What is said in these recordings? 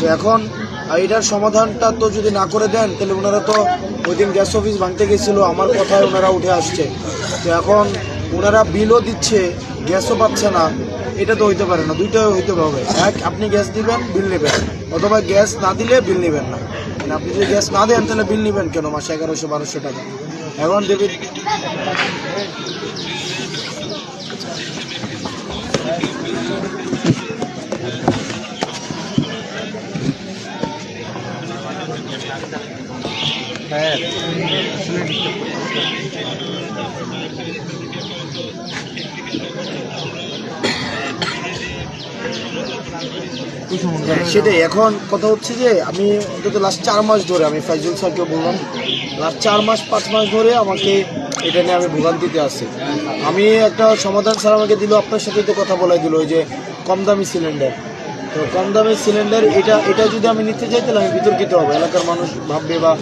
তো এখন, আর এটার সমাধানটা তো যদি না করে দেন, তাহলে ওনারা তো ওই দিন গ্যাস অফিস ভাঙতে গেছিল, আমার কথায় ওনারা উঠে আসছে। তো এখন ওনারা বিলও দিচ্ছে গ্যাসও পাচ্ছে না, এটা তো হইতে পারে না দুইটাই হইতে হবে। এক, আপনি গ্যাস দিবেন বিল নেবেন। অথবা গ্যাস না দিলে বিল নেবেন না। মানে আপনি যদি গ্যাস না দেন, তাহলে বিল নেবেন কেন? মাসে এগারোশো, বারোশো টাকা। এখন দেবে হ্যাঁ, সেটাই। এখন কথা হচ্ছে যে আমি অন্তত লাস্ট চার মাস ধরে আমি ফাইজুল স্যারকে বললাম লাস্ট চার মাস পাঁচ মাস ধরে আমাকে এটা নিয়ে আমি ভোগান্তিতে আছি আমি একটা সমাধান স্যার আমাকে দিল আপনার সাথে তো কথা বলাই দিল যে কম দামি সিলিন্ডার তো কম দামি সিলিন্ডার এটা এটা যদি আমি নিতে চাই তাহলে আমি বিতর্কিত হবে। এলাকার মানুষ ভাববে বা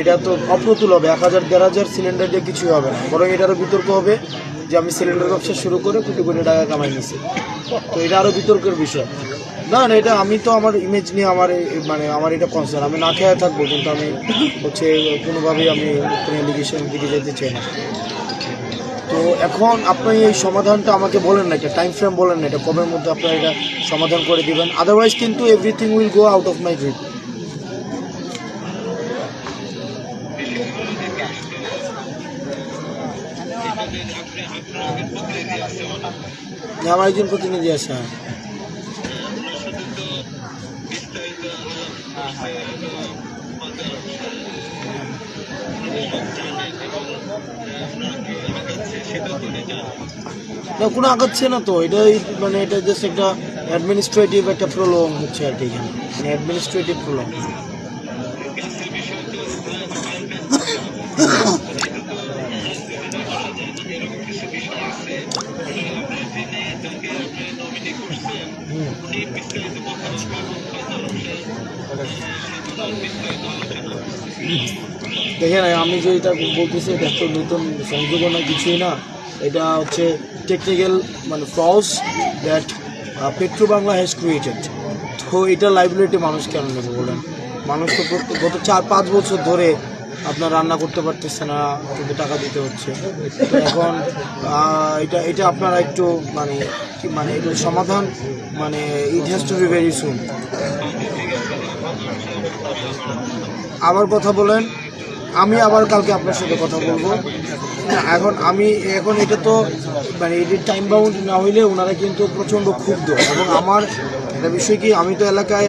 এটা তো অপ্রতুল হবে। এক হাজার, দেড় হাজার সিলিন্ডার দিয়ে কিছুই হবে না। বরং এটারও বিতর্ক হবে যে আমি সিলিন্ডার ব্যবসা শুরু করে কোটি কোটি টাকা কামাই নিছি। তো এটা আরও বিতর্কের বিষয়। না না, এটা আমি তো আমার ইমেজ নিয়ে আমার মানে আমার এটা কনসার্ন আমি না খেয়ে থাকব, কিন্তু আমি হচ্ছে কোনোভাবেই আমি কোনো এলিগেশনের দিকে যেতে চাই না। তো এখন আপনি এই সমাধানটা আমাকে বলেন না, এটা টাইম ফ্রেম বলেন না, এটা কবের মধ্যে আপনারা এটা সমাধান করে দিবেন? আদারওয়াইজ কিন্তু everything will go out of my grip আমার একজন প্রতিনিধি আছে হ্যাঁ। না কোনো আগাচ্ছে না তো এটাই মানে এটা জাস্ট একটা অ্যাডমিনিস্ট্রেটিভ একটা প্রলং হচ্ছে আর কি এখানে মানে অ্যাডমিনিস্ট্রেটিভ প্রলং দেখেন, আমি যে এটা বলতেছি, এটা তো নতুন সংযোজন না কিছুই না। এটা হচ্ছে টেকনিক্যাল মানে falls that Petrobangla has created তো এটা লাইবিলিটি মানুষ কেন নেবে বলেন? মানুষ তো গত চার, পাঁচ বছর ধরে আপনার রান্না করতে পারতেছে না, কিন্তু টাকা দিতে হচ্ছে। এখন এটা এটা আপনারা একটু মানে মানে এটার সমাধান মানে it has to be very soon আবার কথা বলেন। আমি আবার কালকে আপনার সাথে কথা বলব। এখন আমি, এখন এটা তো মানে এটির টাইম বাউন্ড না হইলে ওনারা কিন্তু প্রচণ্ড ক্ষুব্ধ। এবং আমার একটা বিষয় কি, আমি তো এলাকায়